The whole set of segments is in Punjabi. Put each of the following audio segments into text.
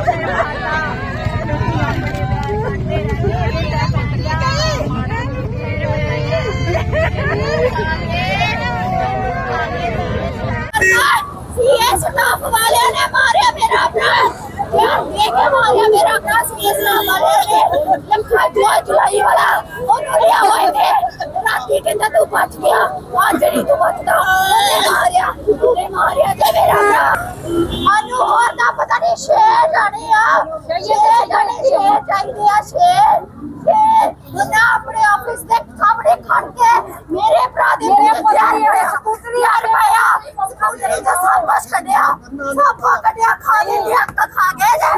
ਇਹਦੇ ਸਿਰ ਸਾਡਾ ਸੀਐਸ ਨਾਫ ਵਾਲਿਆਂ ਨੇ ਮਾਰਿਆ ਮੇਰਾ ਭਰਾ ਯਾਰ ਦੇਖ ਕੇ ਮਾਰਿਆ ਮੇਰਾ ਭਰਾ ਸੀਐਸ ਨਾਫ ਵਾਲਿਆਂ ਨੇ ਲੱਖਾ ਜੁਆ ਜੁਲਾਈ ਵਾਲਾ ਉਹਨੂੰ ਲਿਆ ਹੋਏ ਨੇ ਰਾਤੀ ਕਹਿੰਦਾ ਤੂੰ ਬਚ ਗਿਆ। ਅੱਜ ਨਹੀਂ ਤੂੰ ਬਚਦਾ। ਉਹਨੇ ਮਾਰਿਆ। ਉਹਨੇ ਮਾਰਿਆ ਤੇ ਮੇਰਾ ਭਰਾ। ਅਨੂ ਹੋਰ ਦਾ ਪਤਾ ਨਹੀਂ ਸ਼ੇਰ ਜਾਣੇ ਆ। ਸ਼ੇਰ ਜਾਣੇ ਸ਼ੇਰ ਚਾਹੀਦੇ ਆ ਸ਼ੇਰ ਸ਼ੇਰ ਉਹਨਾਂ ਆਪਣੇ ਆਫਿਸ ਦੇ ਸਾਹਮਣੇ ਖੜ ਕੇ ਮੇਰੇ ਭਰਾ ਦੇ ਚਾਰ ਰੁਪਏ ਸਕੂਟਰੀ ਆ ਰੁਪਇਆ ਸਕੂਟਰੀ ਦਾ ਸਭ ਕੁਛ ਕੱਢਿਆ ਸਭ ਕੱਢਿਆ ਖਾ ਲਿਆ। ਖਾ ਕੇ ਜੇ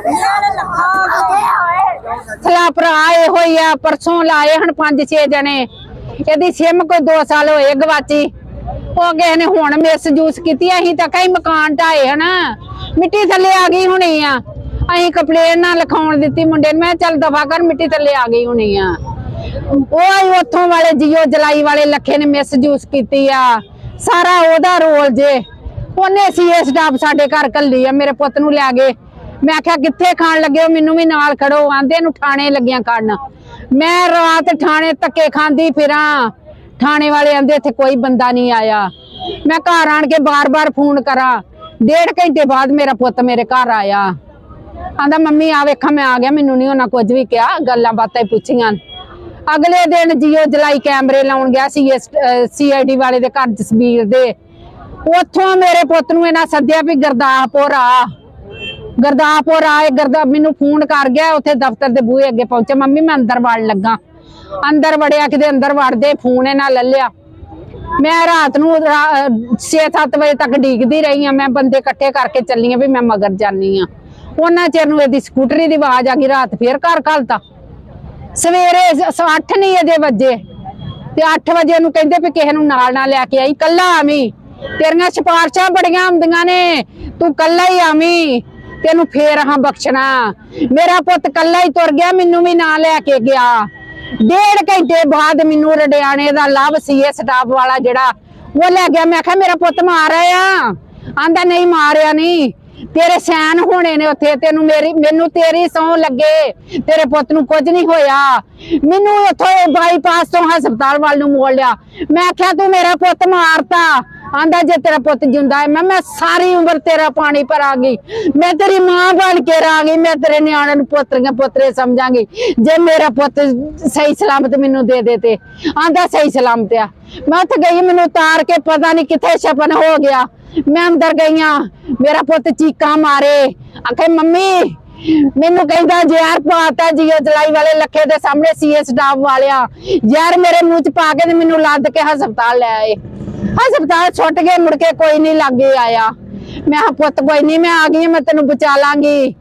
ਖਾ ਗਿਆ ਓਏ ਥਲਾ ਭਰਾ ਇਹੋ ਹੀ ਆ ਪਰਸੋਂ ਲਾਏ ਹਨ ਪੰਜ ਛੇ ਜਣੇ। ਇਹਦੀ ਸਿਮ ਕੋਈ 2 ਸਾਲ ਹੋਏ ਗਵਾਚੀ। ਉਹ ਕਿਸੇ ਨੇ ਹੁਣ ਮਿਸ ਜੂਸ ਕੀਤੀ, ਅਸੀਂ ਤਾਂ ਕਈ ਮਕਾਨ ਢਾਏ ਹਨ। ਮਿੱਟੀ ਥੱਲੇ ਆ ਗਈ ਹੋਣੀ ਆ। ਅਸੀਂ ਕੰਪਲੇਨ ਨਾ ਲਿਖਾਉਣ ਦਿੱਤੀ ਮੁੰਡੇ ਨੂੰ, ਮੈਂ ਚੱਲ ਦਫਾ ਕਰ, ਮਿੱਟੀ ਥੱਲੇ ਆ ਗਈ ਹੋਣੀ ਆ। ਉਹ ਆਈ ਉੱਥੋਂ ਵਾਲੇ ਜੀਓ ਜਲਾਈ ਵਾਲੇ ਲੱਖੇ ਨੇ ਮਿਸ ਜੂਸ ਕੀਤੀ ਆ। ਸਾਰਾ ਉਹਦਾ ਰੋਲ ਜੇ। ਉਹਨੇ ਸੀਐਸ ਸਟਾਫ ਸਾਡੇ ਘਰ ਕੱਲੀ ਆ, ਮੇਰੇ ਪੁੱਤ ਨੂੰ ਲੈ ਗਏ। ਮੈਂ ਆਖਿਆ ਕਿੱਥੇ ਖਾਣ ਲੱਗੇ ਹੋ? ਮੈਨੂੰ ਵੀ ਨਾਲ ਖੜੋ। ਆਂਦੇ ਨੂੰ ਥਾਣੇ ਲੱਗਿਆ ਕਰਨ। ਮੈਂ ਰਾਤ ਥਾਣੇ ਧੱਕੇ ਖਾਂਦੀ ਫਿਰਾਂ। ਥਾਣੇ ਵਾਲੇ ਆਂਦੇ, ਇੱਥੇ ਕੋਈ ਬੰਦਾ ਨਹੀਂ ਆਇਆ। ਮੈਂ ਘਰ ਆਣ ਕੇ ਬਾਰ-ਬਾਰ ਫੋਨ ਕਰਾਂ। ਡੇਢ ਘੰਟੇ ਬਾਅਦ ਮੇਰਾ ਪੁੱਤ ਮੇਰੇ ਘਰ ਆਇਆ। ਆਂਦਾ, ਮੰਮੀ ਆ ਵੇਖਾਂ, ਮੈਂ ਆ ਗਿਆ। ਮੈਨੂੰ ਨਹੀਂ ਉਹਨਾਂ ਕੁਝ ਵੀ ਕਿਹਾ। ਗੱਲਾਂ ਬਾਤਾਂ ਪੁੱਛੀਆਂ। ਅਗਲੇ ਦਿਨ ਜੀਓ ਜਲਾਈ ਕੈਮਰੇ ਲਾਉਣ ਗਿਆ ਸੀ ਸੀਆਈਡੀ ਵਾਲੇ ਦੇ ਘਰ ਜਸਬੀਰ ਦੇ। ਉੱਥੋਂ ਮੇਰੇ ਪੁੱਤ ਨੂੰ ਇਹਨਾਂ ਸੱਦਿਆ ਵੀ, ਗਰਦਾਸਪੁਰ ਆ। ਗਰਦਾਸਪੁਰ ਆਏ, ਗਰਦਾ ਮੈਨੂੰ ਫੋਨ ਕਰ ਗਿਆ, ਉੱਥੇ ਦਫ਼ਤਰ ਦੇ ਬੂਹੇ ਅੱਗੇ ਪਹੁੰਚੇ। ਮੰਮੀ, ਮੈਂ ਅੰਦਰ ਵੜਨ ਲੱਗਾ। ਅੰਦਰ ਵੜਿਆ, ਕਿਤੇ ਅੰਦਰ ਵੜਦੇ ਫੋਨ ਇਹਨਾਂ ਲੈ ਮੈਂ ਰਾਤ ਨੂੰ 6-7 ਵਜੇ ਤੱਕ ਡੀਕਦੀ ਰਹੀ ਆ ਮੈਂ ਬੰਦੇ ਇਕੱਠੇ ਕਰਕੇ ਚੱਲੀ ਆ ਵੀ ਮੈਂ ਮਗਰ ਜਾਨੀ ਆ ਉਹਨਾਂ ਚਿਰ ਨੂੰ ਇਹਦੀ ਸਕੂਟਰੀ ਦੀ ਆਵਾਜ਼ ਆ ਗਈ, ਰਾਤ ਫੇਰ ਘਰ ਘਲਤਾ। ਸਵੇਰੇ 8 ਨਹੀਂ ਅਜੇ ਵੱਜੇ। ਤੇ 8 ਵਜੇ ਨੂੰ ਕਹਿੰਦੇ ਵੀ ਕਿਸੇ ਨੂੰ ਨਾਲ ਨਾ ਲੈ ਕੇ ਆਈ। ਕੱਲਾ ਆਵੀਂ। ਤੇਰੀਆਂ ਸਿਫਾਰਸ਼ਾਂ ਬੜੀਆਂ ਹੁੰਦੀਆਂ ਨੇ। ਤੂੰ ਕੱਲਾ ਹੀ ਆਵੀਂ। ਤੈਨੂੰ ਫੇਰ ਹਾਂ ਬਖਸ਼ਣਾ। ਮੇਰਾ ਪੁੱਤ ਕੱਲਾ ਹੀ ਤੁਰ ਗਿਆ, ਮੈਨੂੰ ਵੀ ਨਾ ਲੈ ਕੇ ਗਿਆ। ਡੇਢ ਘੰਟੇ ਬਾਅਦ ਮੈਨੂੰ ਰਡਿਆਣੇ ਦਾ ਲਾਭ ਸੀਏ ਸਟਾਫ ਵਾਲਾ ਜਿਹੜਾ। ਉਹ ਲੈ ਗਿਆ, ਮੈਂ ਕਿਹਾ, ਮੇਰਾ ਪੁੱਤ ਮਾਰ ਆਇਆ। ਆਂਦਾ, ਨਹੀਂ, ਮਾਰਿਆ ਨਹੀਂ। ਤੇਰੇ ਸੈਨ ਹੋਣੇ ਨੇ ਉੱਥੇ, ਤੈਨੂੰ ਮੇਰੀ, ਮੈਨੂੰ ਤੇਰੀ ਸੌ ਲੱਗੇ। ਤੇਰੇ ਪੁੱਤ ਨੂੰ ਕੁਝ ਨਹੀਂ ਹੋਇਆ। ਮੈਨੂੰ ਉੱਥੋਂ ਬਾਈਪਾਸ ਤੋਂ ਹਸਪਤਾਲ ਵੱਲ ਨੂੰ ਮੋੜ ਲਿਆ। ਮੈਂ ਆਖਿਆ ਤੂੰ ਮੇਰਾ ਪੁੱਤ ਮਾਰਤਾ। ਆਂਦਾ ਜੇ ਤੇਰਾ ਪੁੱਤ ਜਿੰਦਾ ਹੈ, ਮੈਂ ਮੈਂ ਸਾਰੀ ਉਮਰ ਤੇਰਾ ਪਾਣੀ ਭਰਾ ਮੈਂ ਤੇਰੀ ਮਾਂ ਬਣ ਕੇ ਰਾਂਗੀ ਮੈਂ ਤੇਰੇ ਨਿਆਣੇ ਨੂੰ ਪੁੱਤਰੀਆਂ ਪੁੱਤਰੇ ਸਮਝਾਂਗੀ। ਜੇ ਮੇਰਾ ਪੁੱਤ ਸਹੀ ਸਲਾਮਤ ਮੈਨੂੰ ਦੇ ਦੇ ਤੇ। ਆਂਦਾ ਸਹੀ ਸਲਾਮਤ ਆ। ਮੈਂ ਉੱਥੇ ਗਈ, ਮੈਨੂੰ ਉਤਾਰ ਕੇ ਪਤਾ ਨਹੀਂ ਕਿੱਥੇ ਛਪਨ ਹੋ ਗਿਆ। ਮੈਂ ਅੰਦਰ ਗਈਆਂ ਮੇਰਾ ਪੁੱਤ ਚੀਕਾਂ ਮਾਰੇ। ਆਖੇ, ਮੰਮੀ, ਮੈਨੂੰ ਕਹਿੰਦਾ ਜ਼ਹਿਰ ਪਾਤਾ ਜੀਓ ਜਲਾਈ ਵਾਲੇ ਲੱਖੇ ਦੇ ਸਾਹਮਣੇ ਸੀਐਸ ਸਟਾਫ ਵਾਲਿਆ। ਯਾਰ ਮੇਰੇ ਮੂੰਹ ਚ ਪਾ ਕੇ ਤੇ ਮੈਨੂੰ ਲੱਦ ਕੇ ਹਸਪਤਾਲ ਲੈ ਆਏ। ਹਸਪਤਾਲ ਛੁੱਟ ਗਏ, ਮੁੜ ਕੇ ਕੋਈ ਨਹੀਂ ਲਾਗੇ ਆਇਆ। ਮੈਂ ਕਿਹਾ, ਪੁੱਤ ਕੋਈ ਨਹੀਂ, ਮੈਂ ਆ ਗਈ ਮੈਂ ਤੈਨੂੰ ਬਚਾ ਲਾਂਗੀ।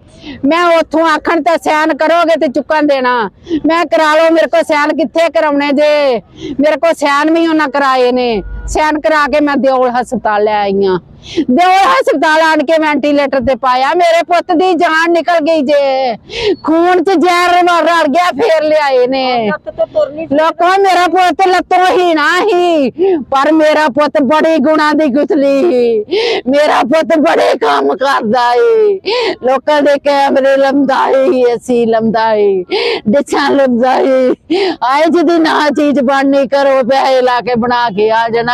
ਮੈਂ ਉੱਥੋਂ ਆਖਣ ਤੇ ਸੈਨ ਕਰੋਗੇ ਤੇ ਚੁੱਕਣ ਦੇਣਾ। ਮੈਂ ਕਰਾ ਲਓ, ਮੇਰੇ ਕੋਲ ਸੈਨ ਕਿੱਥੇ ਕਰਾਉਣੇ ਜੇ। ਮੇਰੇ ਕੋਲ ਸੈਨ ਵੀ ਉਹਨਾਂ ਕਰਾਏ ਨੇ। ਸੈਨ ਕਰਾ ਕੇ ਮੈਂ ਦਿਓਲ ਹਸਪਤਾਲ ਲੈ ਆਈ ਹਾਂ ਦਿਓਲ ਹਸਪਤਾਲ ਆਣ ਕੇ ਵੈਂਟੀਲੇਟਰ ਤੇ ਪਾਇਆ ਮੇਰੇ ਪੁੱਤ ਦੀ ਜਾਨ ਨਿਕਲ ਗਈ ਜੇ। ਖੂਨ ਚ ਜ਼ਹਿਰ ਰਲ ਗਿਆ ਫੇਰ ਲਿਆਏ ਨੇ। ਲੋਕੋ ਮੇਰਾ ਪੁੱਤ ਲੱਤੋਂ ਹੀ ਨਾ ਹੀ ਪਰ ਮੇਰਾ ਪੁੱਤ ਬੜੇ ਗੁਣਾ ਦੀ ਗੁਥਲੀ ਸੀ। ਮੇਰਾ ਪੁੱਤ ਬੜੇ ਕੰਮ ਕਰਦਾ ਏ। ਲੋਕਾਂ ਦੇ ਕੈਮਰੇ ਲੰਮਦਾ ਏ ਅਸੀਂ ਲੰਮਦਾ ਏ ਡਿਛਾਂ ਲੰਮਦਾ ਏ ਆਏ ਜਿਹਦੀ ਨਾ ਚੀਜ਼ ਬਣਨੀ ਕਰੋ ਪੈਸੇ ਲਾ ਕੇ ਬਣਾ ਕੇ ਆ ਜਣਾ।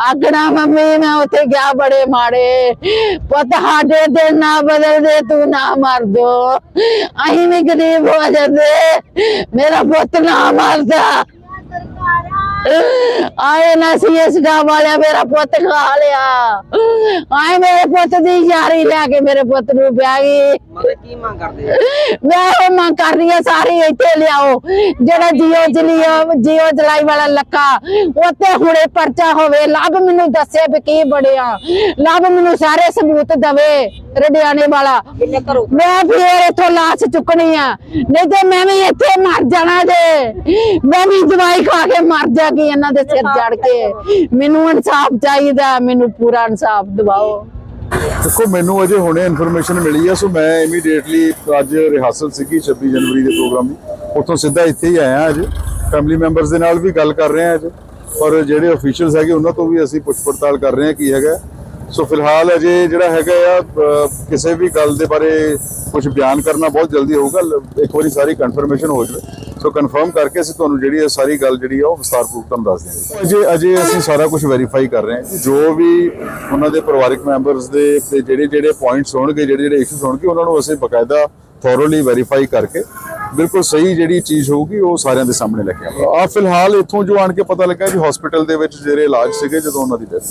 ਆਗਣਾ ਮੰਮੀ, ਮੈਂ ਉੱਥੇ ਗਿਆ ਬੜੇ ਮਾੜੇ। ਪੁੱਤ, ਸਾਡੇ ਦਿਨ ਨਾ ਬਦਲਦੇ, ਤੂੰ ਨਾ ਮਰ ਦੋ ਅਸੀਂ ਵੀ ਗਰੀਬ ਹੋ ਜਾਂਦੇ। ਮੇਰਾ ਪੁੱਤ ਨਾ ਮਰਦਾ। ਆਏ ਨਾ ਸੀ ਇਸ ਦਾ ਵਾਲਿਆ ਮੇਰਾ ਪੁੱਤ ਖਾ ਲਿਆ। ਆਏ ਮੇਰੇ ਪੁੱਤ ਦੀ ਯਾਰੀ ਲੈ ਕੇ ਮੇਰੇ ਪੁੱਤ ਨੂੰ ਵਿਆਹ ਗਈ। ਮਤਲਬ ਕੀ ਮੰਗ ਕਰਦੇ ਆ ਮੈਂ ਉਹ ਮੰਗ ਕਰ ਰਹੀ ਹਾਂ ਸਾਰੀ ਇੱਥੇ ਲਿਆਓ। ਜਿਹੜਾ ਜੀਓ ਜਲੀਓ ਜੀਓ ਜਲਾਈ ਵਾਲਾ ਲੱਕਾ ਉੱਤੇ ਹੁਣੇ ਪਰਚਾ ਹੋਵੇ। ਲੱਭ ਮੈਨੂੰ ਦੱਸੇ ਵੀ ਕੀ ਬੜਿਆ ਲੱਭ ਮੈਨੂੰ ਸਾਰੇ ਸਬੂਤ ਦਵੇ ਰਡਿਆਣੇ ਵਾਲਾ। ਮੈਂ ਫੇਰ ਇਥੋਂ ਲਾਸ਼ ਚੁੱਕਣੀ ਆ। ਨਹੀਂ ਤੇ ਮੈਂ ਵੀ ਇੱਥੇ ਮਰ ਜਾਣਾ ਜੇ। ਮੈਂ ਵੀ ਦਵਾਈ ਖਾ ਕੇ ਮਰ ਜਾਗੀ ਇਹਨਾਂ ਦੇ ਸਿਰ ਚੜ ਕੇ। ਮੈਨੂੰ ਇਨਸਾਫ ਚਾਹੀਦਾ, ਮੈਨੂੰ ਪੂਰਾ ਇਨਸਾਫ ਦਿਵਾਓ। ਦੇਖੋ, ਮੈਨੂੰ ਅਜੇ ਹੁਣੇ ਇਨਫੋਰਮੇਸ਼ਨ ਮਿਲੀ ਆ, ਸੋ ਮੈਂ ਇਮੀਡੀਏਟਲੀ ਅੱਜ ਰਿਹਾਸਲ ਸੀਗੀ 26 ਜਨਵਰੀ ਦੇ ਪ੍ਰੋਗਰਾਮ ਦੀ। ਉੱਥੋਂ ਸਿੱਧਾ ਇੱਥੇ ਹੀ ਆਇਆ ਅੱਜ। ਫੈਮਿਲੀ ਮੈਂਬਰਸ ਦੇ ਨਾਲ ਵੀ ਗੱਲ ਕਰ ਰਹੇ ਆ ਅੱਜ। ਔਰ ਜਿਹੜੇ ਅਫੀਸ਼ੀਅਲਸ ਹੈਗੇ, ਉਹਨਾਂ ਤੋਂ ਵੀ ਅਸੀਂ ਪੁੱਛ ਪੜਤਾਲ ਕਰ ਰਹੇ ਹਾਂ ਕੀ ਹੈਗਾ। ਸੋ ਫਿਲਹਾਲ ਅਜੇ ਜਿਹੜਾ ਹੈਗਾ ਆ ਕਿਸੇ ਵੀ ਗੱਲ ਦੇ ਬਾਰੇ ਕੁਝ ਬਿਆਨ ਕਰਨਾ ਬਹੁਤ ਜਲਦੀ ਹੋਊਗਾ। ਇੱਕ ਵਾਰੀ ਸਾਰੀ ਕਨਫਰਮੇਸ਼ਨ ਹੋ ਜਾਵੇ। ਸੋ ਕਨਫਰਮ ਕਰਕੇ ਅਸੀਂ ਤੁਹਾਨੂੰ ਜਿਹੜੀ ਇਹ ਸਾਰੀ ਗੱਲ ਜਿਹੜੀ ਆ ਉਹ ਵਿਸਤਾਰਪੂਰਵਕ ਤੁਹਾਨੂੰ ਦੱਸ ਦਿਆਂਗੇ। ਅਜੇ ਅਜੇ ਅਸੀਂ ਸਾਰਾ ਕੁਝ ਵੈਰੀਫਾਈ ਕਰ ਰਹੇ ਹਾਂ ਜੋ ਵੀ ਉਹਨਾਂ ਦੇ ਪਰਿਵਾਰਕ ਮੈਂਬਰਸ ਦੇ ਤੇ ਜਿਹੜੇ ਜਿਹੜੇ ਪੁਆਇੰਟਸ ਹੋਣਗੇ, ਜਿਹੜੇ ਜਿਹੜੇ ਇਸ਼ੂਸ ਹੋਣਗੇ, ਉਹਨਾਂ ਨੂੰ ਅਸੀਂ ਬਕਾਇਦਾ ਥੋਰੋਲੀ ਵੈਰੀਫਾਈ ਕਰਕੇ ਬਿਲਕੁਲ ਸਹੀ ਜਿਹੜੀ ਚੀਜ਼ ਹੋਊਗੀ, ਉਹ ਸਾਰਿਆਂ ਦੇ ਸਾਹਮਣੇ ਲੈ ਕੇ ਆਵਾਂਗੇ। ਆ ਫਿਲਹਾਲ ਇੱਥੋਂ ਜੋ ਆਣ ਕੇ ਪਤਾ ਲੱਗਾ ਜੀ ਹਸਪੀਟਲ ਦੇ ਵਿੱਚ ਜਿਹੜੇ ਇਲਾਜ ਸੀਗੇ ਜਦੋਂ ਉਹਨਾਂ ਦੀ ਡੈਥ